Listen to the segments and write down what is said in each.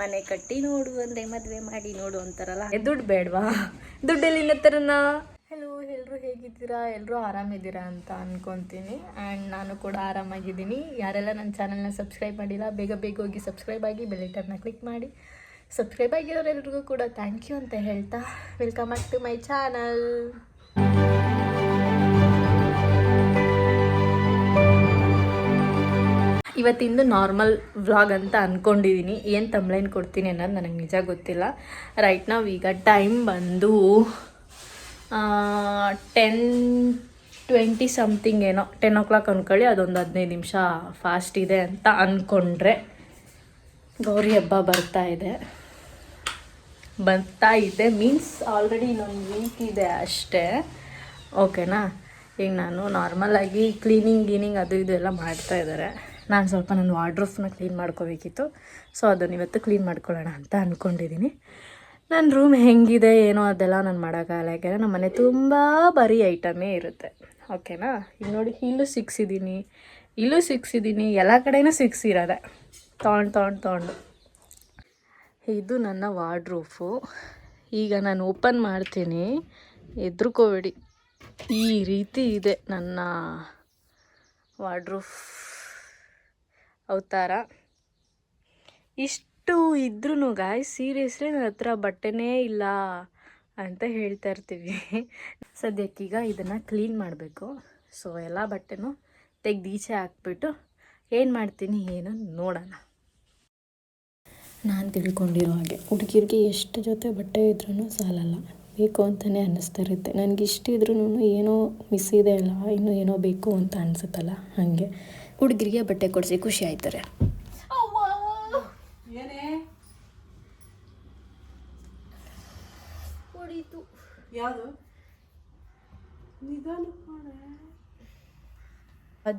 ಮನೆ ಕಟ್ಟಿ ನೋಡು ಅಂದ್ರೆ ಮದುವೆ ಮಾಡಿ ನೋಡು ಅಂತಾರಲ್ಲ. ದುಡ್ಡು ಬೇಡವಾ? ದುಡ್ಡಲ್ಲಿ ತರನ ಹಲೋ ಎಲ್ಲರೂ ಹೇಗಿದ್ದೀರಾ? ಎಲ್ಲರೂ ಆರಾಮಿದ್ದೀರಾ ಅಂತ ಅನ್ಕೊಂತೀನಿ. ಆ್ಯಂಡ್ ನಾನು ಕೂಡ ಆರಾಮಾಗಿದ್ದೀನಿ. ಯಾರೆಲ್ಲ ನನ್ನ ಚಾನಲ್ನ ಸಬ್ಸ್ಕ್ರೈಬ್ ಮಾಡಿಲ್ಲ ಬೇಗ ಬೇಗ ಹೋಗಿ ಸಬ್ಸ್ಕ್ರೈಬ್ ಆಗಿ ಬೆಲೆಟರ್ನ ಕ್ಲಿಕ್ ಮಾಡಿ. ಸಬ್ಸ್ಕ್ರೈಬ್ ಆಗಿರೋರೆಲ್ರಿಗೂ ಕೂಡ ಥ್ಯಾಂಕ್ ಯು ಅಂತ ಹೇಳ್ತಾ welcome back to my channel ಇವತ್ತಿಂದು normal vlog ಅಂತ ಅಂದ್ಕೊಂಡಿದ್ದೀನಿ ಏನು ತಮ್ಲೈನ್ ಕೊಡ್ತೀನಿ ಅನ್ನೋದು ನನಗೆ ನಿಜ ಗೊತ್ತಿಲ್ಲ. ರೈಟ್ ನಾವು ಈಗ ಟೈಮ್ ಬಂದು ಟೆನ್ ಟ್ವೆಂಟಿ ಸಮಥಿಂಗ್ ಏನೋ ಟೆನ್ ಓ ಕ್ಲಾಕ್ ಅಂದ್ಕೊಳ್ಳಿ ಅದೊಂದು ಹದಿನೈದು ನಿಮಿಷ ಫಾಸ್ಟ್ ಇದೆ ಅಂತ ಅಂದ್ಕೊಂಡ್ರೆ ಗೌರಿ ಹಬ್ಬ ಬರ್ತಾ ಇದೆ. ಬರ್ತಾ ಇದೆ ಮೀನ್ಸ್ ಆಲ್ರೆಡಿ ಇನ್ನೊಂದು ವೀಕ್ ಇದೆ ಅಷ್ಟೇ. ಓಕೆನಾ ಈಗ ನಾನು ನಾರ್ಮಲಾಗಿ ಕ್ಲೀನಿಂಗ್ ಗೀನಿಂಗ್ ಅದು ಇದು ಎಲ್ಲ ಮಾಡ್ತಾ ಇದ್ದಾರೆ. ನಾನು ಸ್ವಲ್ಪ ನನ್ನ ವಾರ್ಡ್ರೂಫ್ನ ಕ್ಲೀನ್ ಮಾಡ್ಕೋಬೇಕಿತ್ತು. ಸೊ, ಅದನ್ನು ಇವತ್ತು ಕ್ಲೀನ್ ಮಾಡ್ಕೊಳ್ಳೋಣ ಅಂತ ಅಂದ್ಕೊಂಡಿದ್ದೀನಿ ನನ್ನ ರೂಮ್ ಹೆಂಗಿದೆ, ಏನೋ ಅದೆಲ್ಲ ನಾನು ಮಾಡೋಕ್ಕಾಗಲ್ಲ. ಯಾಕೆಂದರೆ ನಮ್ಮ ಮನೆ ತುಂಬ ಬರೀ ಐಟಮೇ ಇರುತ್ತೆ. ಓಕೆನಾ? ಈಗ ನೋಡಿ, ಇಲ್ಲೂ ಸಿಕ್ಸಿದ್ದೀನಿ ಇಲ್ಲೂ ಸಿಕ್ಸಿದ್ದೀನಿ ಎಲ್ಲ ಕಡೆಯೂ ಸಿಕ್ಸಿರೋದೆ. ತೊಗೊಂಡು ತೊಗೊಂಡು ತೊಗೊಂಡು. ಇದು ನನ್ನ ವಾರ್ಡ್ರೂಫು. ಈಗ ನಾನು ಓಪನ್ ಮಾಡ್ತೀನಿ. ಎದ್ರುಕೋಬೇಡಿ ಈ ರೀತಿ ಇದೆ ನನ್ನ ವಾರ್ಡ್ರೂಫ್. ಅವತಾರ. ಇಷ್ಟು ಇದ್ರೂ ಗಾಯ್ ಸೀರಿಯಸ್ಲಿ ನನ್ನ ಹತ್ರ ಬಟ್ಟೆನೇ ಇಲ್ಲ ಅಂತ ಹೇಳ್ತಾ ಇರ್ತೀವಿ. ಸದ್ಯಕ್ಕೀಗ ಇದನ್ನು ಕ್ಲೀನ್ ಮಾಡಬೇಕು. ಸೊ ಎಲ್ಲ ಬಟ್ಟೆನೂ ತೆಗ್ದು ಈಚೆ ಹಾಕ್ಬಿಟ್ಟು ಏನು ಮಾಡ್ತೀನಿ, ಏನು ನೋಡೋಣ. ನಾನು ತಿಳ್ಕೊಂಡಿರೋ ಹಾಗೆ, ಹುಡುಗಿರಿಗೆ ಎಷ್ಟು ಜೊತೆ ಬಟ್ಟೆ ಇದ್ರೂ ಸಾಲಲ್ಲ. ಬೇಕು ಅಂತಲೇ ಅನ್ನಿಸ್ತಾ ಇರುತ್ತೆ. ನನಗೆ ಇಷ್ಟಿದ್ರೂ ಏನೋ ಮಿಸ್ ಇದೆ ಅಲ್ಲ, ಇನ್ನೂ ಏನೋ ಬೇಕು ಅಂತ ಅನಿಸುತ್ತಲ್ಲ, ಹಾಗೆ. ಹುಡುಗರಿಗೆ ಬಟ್ಟೆ ಕೊಡಿಸಿ ಖುಷಿ ಆಯ್ತಾರೆ.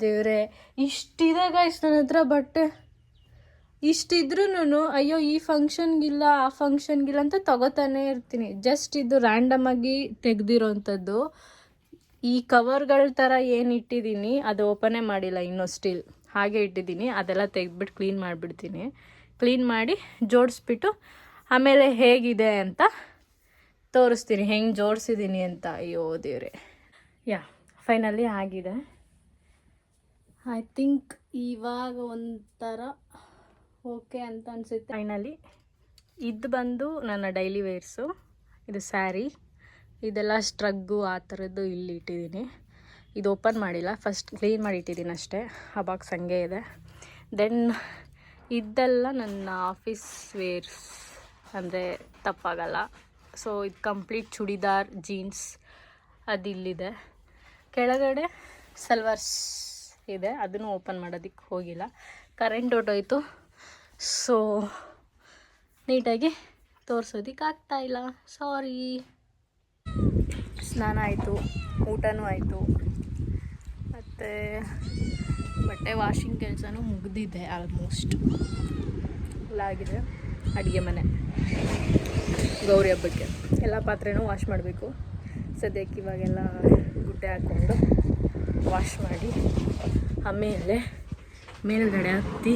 ದೇವ್ರೆ ಇಷ್ಟಿದೆ ಗೈಸ್ ನನ್ನ ಹತ್ರ ಬಟ್ಟೆ. ಇಷ್ಟಿದ್ರೂ ಅಯ್ಯೋ ಈ ಫಂಕ್ಷನ್ಗಿಲ್ಲ ಆ ಫಂಕ್ಷನ್ಗಿಲ್ಲ ಅಂತ ತಗೋತಾನೆ ಇರ್ತೀನಿ. ಜಸ್ಟ್ ಇದು ರ್ಯಾಂಡಮ್ ಆಗಿ ತೆಗ್ದಿರೋಂಥದ್ದು. ಈ ಕವರ್ಗಳ ಥರ ಏನು ಇಟ್ಟಿದ್ದೀನಿ ಅದು ಓಪನೇ ಮಾಡಿಲ್ಲ, ಇನ್ನೂ ಸ್ಟಿಲ್ ಹಾಗೆ ಇಟ್ಟಿದ್ದೀನಿ ಅದೆಲ್ಲ ತೆಗೆದ್ಬಿಟ್ಟು ಕ್ಲೀನ್ ಮಾಡಿಬಿಡ್ತೀನಿ. ಕ್ಲೀನ್ ಮಾಡಿ ಜೋಡಿಸ್ಬಿಟ್ಟು ಆಮೇಲೆ ಹೇಗಿದೆ ಅಂತ ತೋರಿಸ್ತೀನಿ. ಹೆಂಗೆ ಜೋಡಿಸಿದ್ದೀನಿ ಅಂತ. ಅಯ್ಯೋ ದೇವ್ರೆ. ಯಾ ಫೈನಲಿ ಆಗಿದೆ. ಐ ಥಿಂಕ್ ಇವಾಗ ಒಂಥರ ಓಕೆ ಅಂತ ಅನಿಸುತ್ತೆ. ಫೈನಲಿ ಇದು ಬಂದು ನನ್ನ ಡೈಲಿ ವೇರ್ಸು ಇದು ಸ್ಯಾರಿ ಇದೆಲ್ಲ ಸ್ಟ್ರಗ್ಗು ಆ ಥರದ್ದು ಇಲ್ಲಿ ಇಟ್ಟಿದ್ದೀನಿ. ಇದು ಓಪನ್ ಮಾಡಿಲ್ಲ, ಫಸ್ಟ್ ಕ್ಲೀನ್ ಮಾಡಿ ಇಟ್ಟಿದ್ದೀನಿ ಅಷ್ಟೇ, ಆ ಬಾಕ್ಸ್ ಹಂಗೆ ಇದೆ. ದೆನ್ ಇದೆಲ್ಲ ನನ್ನ ಆಫೀಸ್ ವೇರ್ಸ್ ಅಂದರೆ ತಪ್ಪಾಗಲ್ಲ. ಸೊ ಇದು ಕಂಪ್ಲೀಟ್ ಚೂಡಿದಾರ್, ಜೀನ್ಸ್ ಅದು ಇಲ್ಲಿದೆ ಕೆಳಗಡೆ ಸಲ್ವಾರ್ಸ್ ಇದೆ, ಅದನ್ನು ಓಪನ್ ಮಾಡೋದಕ್ಕೆ ಹೋಗಿಲ್ಲ. ಕರೆಂಟ್ ಹೊಟ್ಟೋಯ್ತು ಸೊ ನೀಟಾಗಿ ತೋರಿಸೋದಕ್ಕೆ ಇಲ್ಲ. ಸಾರಿ ಸ್ನಾನ ಆಯಿತು, ಊಟನೂ ಆಯಿತು. ಮತ್ತು ಬಟ್ಟೆ ವಾಷಿಂಗ್ ಕೆಲಸನೂ ಮುಗಿದಿದೆ ಆಲ್ಮೋಸ್ಟ್ ಎಲ್ಲ ಆಗಿದೆ. ಅಡುಗೆ ಮನೆ. ಗೌರಿ ಹಬ್ಬಕ್ಕೆ ಎಲ್ಲ ಪಾತ್ರೆನೂ ವಾಶ್ ಮಾಡಬೇಕು. ಸದ್ಯಕ್ಕೆ ಇವಾಗೆಲ್ಲ ಗುಡ್ಡೆ ಹಾಕ್ಕೊಂಡು ವಾಶ್ ಮಾಡಿ ಆಮೇಲೆ ಮೇಲ್ಗಡೆ ಹತ್ತಿ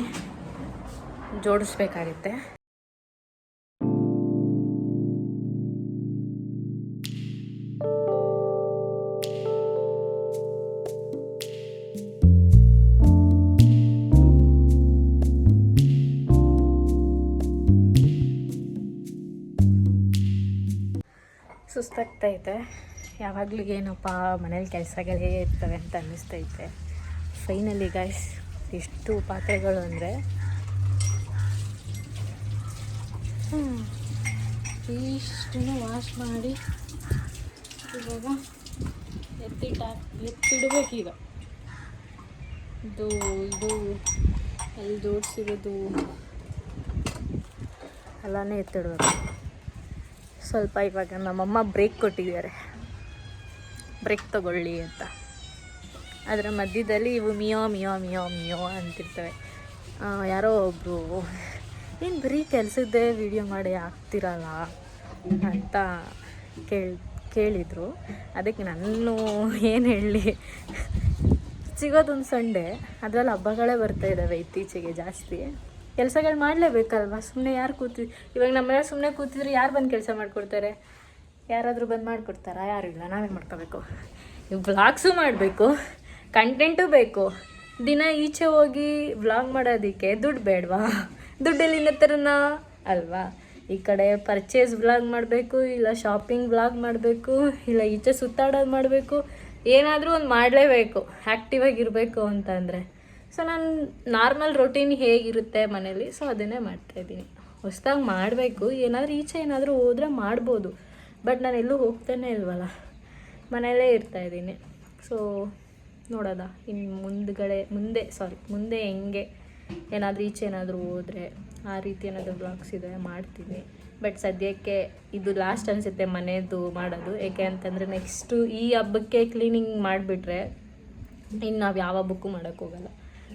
ಜೋಡಿಸ್ಬೇಕಾಗುತ್ತೆ. ಸುಸ್ತಾಗ್ತೈತೆ. ಯಾವಾಗಲೂ ಏನಪ್ಪ ಮನೇಲಿ ಕೆಲಸಗಳೇ ಇರ್ತವೆ ಅಂತ ಅನ್ನಿಸ್ತೈತೆ. ಫೈನಲಿ ಗಾಯ್ಸ್ ಎಷ್ಟು ಪಾತ್ರೆಗಳು ಅಂದರೆ ಇಷ್ಟನ್ನು ವಾಶ್ ಮಾಡಿ ಇವಾಗ ಎತ್ತಿಟ್ಟ ಎತ್ತಿಡ್ಬೇಕೀಗ. ಇದು ಇದು ಅಲ್ಲಿ ಜೋಡಿಸಿರೋದು ಎಲ್ಲನೇ ಎತ್ತಿಡ್ಬೇಕು. ಸ್ವಲ್ಪ ಇವಾಗ ನಮ್ಮಮ್ಮ ಬ್ರೇಕ್ ಕೊಟ್ಟಿದ್ದಾರೆ. ಬ್ರೇಕ್ ತಗೊಳ್ಳಿ ಅಂತ. ಅದರ ಮಧ್ಯದಲ್ಲಿ ಇವು ಮಿಯೋ ಮಿಯೋ ಮಿಯೋ ಮಿಯೋ ಅಂತಿರ್ತವೆ. ಯಾರೋ ಒಬ್ಬರು ಏನು ಬರೀ ಕೆಲಸದ್ದೇ ವಿಡಿಯೋ ಮಾಡಿ ಆಗ್ತಿರಲ್ಲ ಅಂತ ಕೇಳಿ, ಕೇಳಿದರು. ಅದಕ್ಕೆ ನಾನು ಏನು ಹೇಳಲಿ ಸಿಗೋದೊಂದು ಸಂಡೇ ಅದರಲ್ಲಿ ಹಬ್ಬಗಳೇ ಬರ್ತಾ ಇದ್ದಾವೆ ಇತ್ತೀಚೆಗೆ ಜಾಸ್ತಿ. ಕೆಲಸಗಳು ಮಾಡಲೇಬೇಕಲ್ವಾ? ಸುಮ್ಮನೆ ಯಾರು ಕೂತಿ ಇವಾಗ ನಮ್ಮ ಸುಮ್ಮನೆ ಕೂತಿದ್ರೆ ಯಾರು ಬಂದು ಕೆಲಸ ಮಾಡಿಕೊಡ್ತಾರೆ? ಯಾರಾದರೂ ಬಂದು ಮಾಡಿಕೊಡ್ತಾರಾ? ಯಾರು ಇಲ್ಲ ನಾವೇ ಮಾಡ್ಕೋಬೇಕು? ಇವು ವ್ಲಾಗ್ಸು ಮಾಡಬೇಕು ಕಂಟೆಂಟು ಬೇಕು. ದಿನ ಈಚೆ ಹೋಗಿ ವ್ಲಾಗ್ ಮಾಡೋದಕ್ಕೆ ದುಡ್ಡು ಬೇಡವಾ? ದುಡ್ಡೆಲ್ಲಿಂದ ಥರನ ಅಲ್ವಾ? ಈ ಕಡೆ ಪರ್ಚೇಸ್ ವ್ಲಾಗ್ ಮಾಡಬೇಕು, ಇಲ್ಲ ಶಾಪಿಂಗ್ ವ್ಲಾಗ್ ಮಾಡಬೇಕು, ಇಲ್ಲ ಈಚೆ ಸುತ್ತಾಡೋದು ಮಾಡಬೇಕು. ಏನಾದರೂ ಒಂದು ಮಾಡಲೇಬೇಕು ಆ್ಯಕ್ಟಿವ್ ಆಗಿರಬೇಕು ಅಂತಂದರೆ ಸೊ ನಾನು ನಾರ್ಮಲ್ ರೊಟೀನ್ ಹೇಗಿರುತ್ತೆ ಮನೇಲಿ? ಸೊ ಅದನ್ನೇ ಮಾಡ್ತಾಯಿದ್ದೀನಿ ಹೊಸ್ದಾಗಿ ಮಾಡಬೇಕು. ಏನಾದರೂ ಈಚೆ ಏನಾದರೂ ಹೋದರೆ ಮಾಡ್ಬೋದು. ಬಟ್ ನಾನು ಎಲ್ಲೂ ಹೋಗ್ತಾನೆ ಇಲ್ವಲ್ಲ? ಮನೆಯಲ್ಲೇ ಇರ್ತಾಯಿದ್ದೀನಿ ಸೊ ನೋಡೋದ. ಇನ್ನು ಮುಂದ್ಗಡೆ, ಮುಂದೆ ಸಾರಿ ಮುಂದೆ ಹೆಂಗೆ? ಏನಾದರೂ ಈಚೆ ಏನಾದರೂ ಹೋದರೆ ಆ ರೀತಿ ಏನಾದರೂ ಬ್ಲಾಗ್ಸ್ ಇದೆ, ಮಾಡ್ತೀನಿ. ಬಟ್ ಸದ್ಯಕ್ಕೆ ಇದು ಲಾಸ್ಟ್ ಅನಿಸುತ್ತೆ ಮನೆಯದು ಮಾಡೋದು. ಏಕೆ ಅಂತಂದರೆ ನೆಕ್ಸ್ಟು ಈ ಹಬ್ಬಕ್ಕೆ ಕ್ಲೀನಿಂಗ್ ಮಾಡಿಬಿಟ್ರೆ ಇನ್ನು ನಾವು ಯಾವ ಹಬ್ಬಕ್ಕೂ ಮಾಡೋಕ್ಕೋಗಲ್ಲ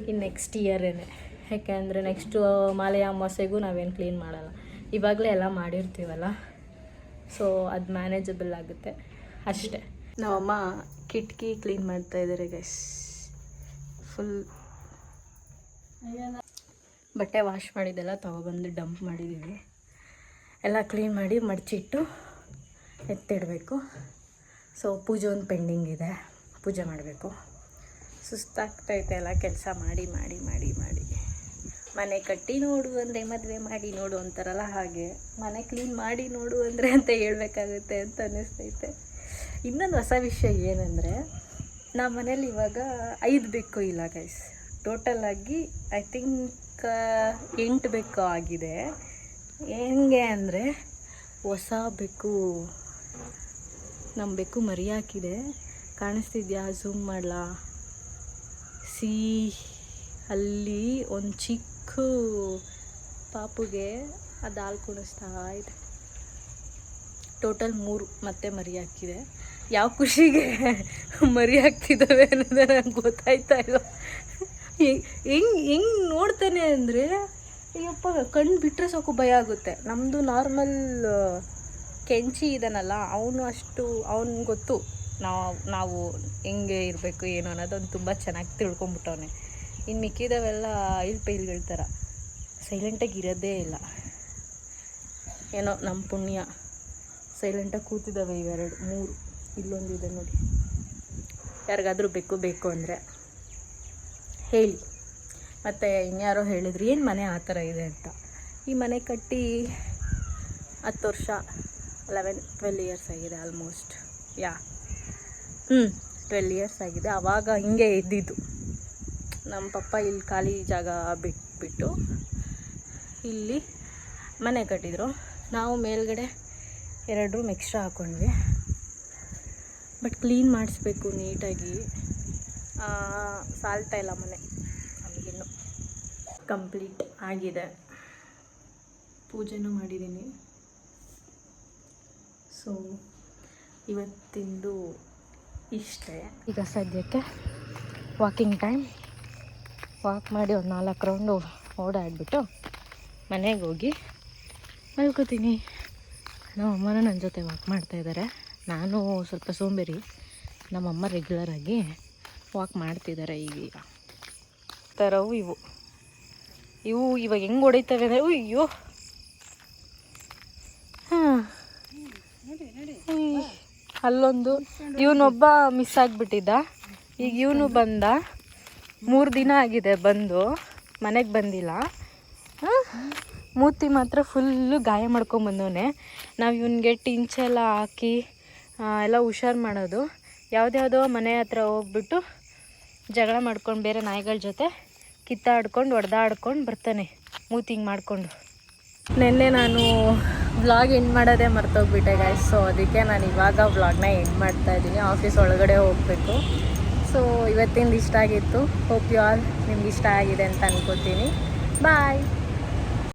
ಇನ್ನು ನೆಕ್ಸ್ಟ್ ಇಯರೇನೆ ಯಾಕೆಂದರೆ ನೆಕ್ಸ್ಟು ಮಾಲೆಯ ಅಮಾವಾಸ್ಯೆಗೂ ನಾವೇನು ಕ್ಲೀನ್ ಮಾಡಲ್ಲ. ಇವಾಗಲೇ ಎಲ್ಲ ಮಾಡಿರ್ತೀವಲ್ಲ? ಸೊ ಅದು ಮ್ಯಾನೇಜಬಲ್ ಆಗುತ್ತೆ. ಅಷ್ಟೇ. ನಮ್ಮಮ್ಮ ಕಿಟಕಿ ಕ್ಲೀನ್ ಮಾಡ್ತಾ ಇದ್ದಾರೆ ಗೈಸ್ ಫುಲ್ ಬಟ್ಟೆ ವಾಶ್ ಮಾಡಿದ್ದೆಲ್ಲ ತೊಗೊಬಂದು ಡಂಪ್ ಮಾಡಿದ್ದೀವಿ ಎಲ್ಲ ಕ್ಲೀನ್ ಮಾಡಿ ಮಡಚಿಟ್ಟು ಎತ್ತಿಡಬೇಕು. ಸೊ ಪೂಜೆ ಒಂದು ಪೆಂಡಿಂಗ್ ಇದೆ. ಪೂಜೆ ಮಾಡಬೇಕು. ಸುಸ್ತಾಗ್ತೈತೆ ಅಲ್ಲ ಕೆಲಸ ಮಾಡಿ ಮಾಡಿ ಮಾಡಿ ಮಾಡಿ. ಮನೆ ಕಟ್ಟಿ ನೋಡು ಅಂದರೆ ಮದುವೆ ಮಾಡಿ ನೋಡು ಅಂತಾರಲ್ಲ ಹಾಗೆ. ಮನೆ ಕ್ಲೀನ್ ಮಾಡಿ ನೋಡು ಅಂದರೆ ಅಂತ ಹೇಳ್ಬೇಕಾಗುತ್ತೆ ಅಂತ ಅನ್ನಿಸ್ತೈತೆ. ಇನ್ನೊಂದು ಹೊಸ ವಿಷಯ ಏನಂದರೆ ನಮ್ಮ ಮನೇಲಿ ಇವಾಗ ಐದು ಬೆಕ್ಕು ಇಲ್ಲ ಗೈಸ್ ಆಗಿ ಐ ಥಿಂಕ್ ಎಂಟು ಬೆಕ್ಕು ಆಗಿದೆ. ಹೆಂಗೆ ಅಂದರೆ ಹೊಸ ಬೆಕ್ಕು ನಮ್ಮ ಬೆಕ್ಕು ಮರಿ ಹಾಕಿದೆ ಕಾಣಿಸ್ತಿದ್ಯಾ? ಝೂಮ್ ಮಾಡಲಾ? ಸಿ ಅಲ್ಲಿ ಒಂದು ಚಿಕ್ಕ ಪಾಪುಗೆ ಅದು ಹಾಲು ಕುಣಿಸ್ತಾ ಇದೆ. ಟೋಟಲ್ ಮೂರು ಮತ್ತೆ ಮರಿ ಹಾಕಿದೆ. ಯಾವ ಖುಷಿಗೆ ಮರಿ ಹಾಕ್ತಿದ್ದಾವೆ ಅನ್ನೋದು ನನಗೆ ಗೊತ್ತಾಯ್ತಾ ಇಲ್ಲ. ಹೆಂಗೆ ಹೆಂಗೆ ನೋಡ್ತಾನೆ ಅಂದರೆ, ಅಯ್ಯಪ್ಪ ಕಣ್ಣು ಬಿಟ್ಟರೆ ಸಾಕು ಭಯ ಆಗುತ್ತೆ. ನಮ್ಮದು ನಾರ್ಮಲ್ ಕೆಂಚಿ ಇದನ್ನಲ್ಲ ಅವನು ಅಷ್ಟು ಅವನು ಗೊತ್ತು. ನಾವು ನಾವು ಹೆಂಗೆ ಇರಬೇಕು ಏನು ಅನ್ನೋದೊಂದು ತುಂಬ ಚೆನ್ನಾಗಿ ತಿಳ್ಕೊಂಬಿಟ್ಟವನೆ. ಇನ್ನು ಮಿಕ್ಕಿದವೆಲ್ಲ ಐಲ್ ಪೈಲ್ಗಳ ಥರ. ಸೈಲೆಂಟಾಗಿ ಇರೋದೇ ಇಲ್ಲ. ಏನೋ ನಮ್ಮ ಪುಣ್ಯ. ಸೈಲೆಂಟಾಗಿ ಕೂತಿದ್ದಾವೆ ಇವೆರಡು, ಮೂರು. ಇಲ್ಲೊಂದಿದೆ ನೋಡಿ. ಯಾರಿಗಾದರೂ ಬೇಕು ಬೇಕು ಅಂದರೆ. ಹೇಳಿ. ಮತ್ತು ಇನ್ಯಾರೋ ಹೇಳಿದ್ರು, ಏನು ಮನೆ ಆ ಥರ ಇದೆ ಅಂತ? ಈ ಮನೆ ಕಟ್ಟಿ ಹತ್ತು ವರ್ಷ ಲೆವೆನ್ ಟ್ವೆಲ್ ಇಯರ್ಸ್ ಆಗಿದೆ ಆಲ್ಮೋಸ್ಟ್ ಯಾ. ಹ್ಞೂ ಟ್ವೆಲ್ ಇಯರ್ಸ್ ಆಗಿದೆ. ಆವಾಗ ಹಿಂಗೆ ಇದ್ದಿದ್ದು. ನಮ್ಮ ಪಪ್ಪ ಇಲ್ಲಿ ಖಾಲಿ ಜಾಗ ಬಿಟ್ಬಿಟ್ಟು ಇಲ್ಲಿ ಮನೆ ಕಟ್ಟಿದ್ರು. ನಾವು ಮೇಲ್ಗಡೆ ಎರಡು ರೂಮ್ ಎಕ್ಸ್ಟ್ರಾ ಹಾಕ್ಕೊಂಡ್ವಿ ಬಟ್ ಕ್ಲೀನ್ ಮಾಡಿಸ್ಬೇಕು ನೀಟಾಗಿ. ಸಾಲ್ತಾ ಇಲ್ಲ ಮನೆ. ನಮಗಿನ್ನು ಕಂಪ್ಲೀಟ್ ಆಗಿದೆ. ಪೂಜೆನೂ ಮಾಡಿದ್ದೀನಿ. ಸೊ ಇವತ್ತಿಂದು ಇಷ್ಟೇ. ಈಗ ಸದ್ಯಕ್ಕೆ ವಾಕಿಂಗ್ ಟೈಮ್ ವಾಕ್ ಮಾಡಿ ಒಂದು ನಾಲ್ಕು ರೌಂಡು ಓಡಾಡಿಬಿಟ್ಟು ಮನೆಗೆ ಹೋಗಿ ಮಲ್ಕೋತೀನಿ. ನಮ್ಮ ಅಮ್ಮನೂ ನನ್ನ ಜೊತೆ ವಾಕ್ ಮಾಡ್ತಾಯಿದ್ದಾರೆ ನಾನು ಸ್ವಲ್ಪ ಸೋಂಬೇರಿ. ನಮ್ಮಮ್ಮ ರೆಗ್ಯುಲರಾಗಿ ವಾಕ್ ಮಾಡ್ತಿದ್ದಾರೆ ಈಗೀಗ ಥರವು ಇವು. ಇವು ಇವಾಗ ಹೆಂಗೆ ಹೊಡಿತವೆ ಅಂದರೆ ಅಯ್ಯೋ ಹಾಂ. ಅಲ್ಲೊಂದು, ಇವನೊಬ್ಬ ಮಿಸ್ ಆಗಿಬಿಟ್ಟಿದ್ದ. ಈಗ ಇವನು ಬಂದ. ಮೂರು ದಿನ ಆಗಿದೆ ಬಂದು, ಮನೆಗೆ ಬಂದಿಲ್ಲ? ಮೂತಿ ಮಾತ್ರ ಫುಲ್ಲು ಗಾಯ ಮಾಡ್ಕೊಂಬಂದವನೆ ನಾವು ಇವನಿಗೆ ಟಿಂಚೆಲ್ಲ ಹಾಕಿ ಎಲ್ಲ ಹುಷಾರು ಮಾಡೋದು. ಯಾವುದ್ಯಾವುದೋ ಮನೆ ಹತ್ರ ಹೋಗ್ಬಿಟ್ಟು ಜಗಳ ಮಾಡ್ಕೊಂಡು ಬೇರೆ ನಾಯಿಗಳ ಜೊತೆ ಕಿತ್ತಾಡ್ಕೊಂಡು, ಹೊಡೆದಾಡ್ಕೊಂಡು ಬರ್ತಾನೆ ಮೂತಿಂಗ್ ಮಾಡಿಕೊಂಡು. ನಿನ್ನೆ ನಾನು ವ್ಲಾಗ್ ಎಂಡ್ ಮಾಡೋದೇ ಮರ್ತೋಗ್ಬಿಟ್ಟೆ ಗಾಯ್ಸ್ ಸೊ ಅದಕ್ಕೆ ನಾನು ಇವಾಗ ವ್ಲಾಗ್ನ ಎಂಡ್ ಮಾಡ್ತಾ ಇದ್ದೀನಿ. ಆಫೀಸ್ ಒಳಗಡೆ ಹೋಗಬೇಕು. ಸೊ ಇವತ್ತಿಂದ ಇಷ್ಟ ಆಗಿತ್ತು. ಹೋಪ್ ಯು ಆಲ್ ನಿಮ್ಗೆ ಇಷ್ಟ ಆಗಿದೆ ಅಂತ ಅನ್ಕೋತೀನಿ. ಬಾಯ್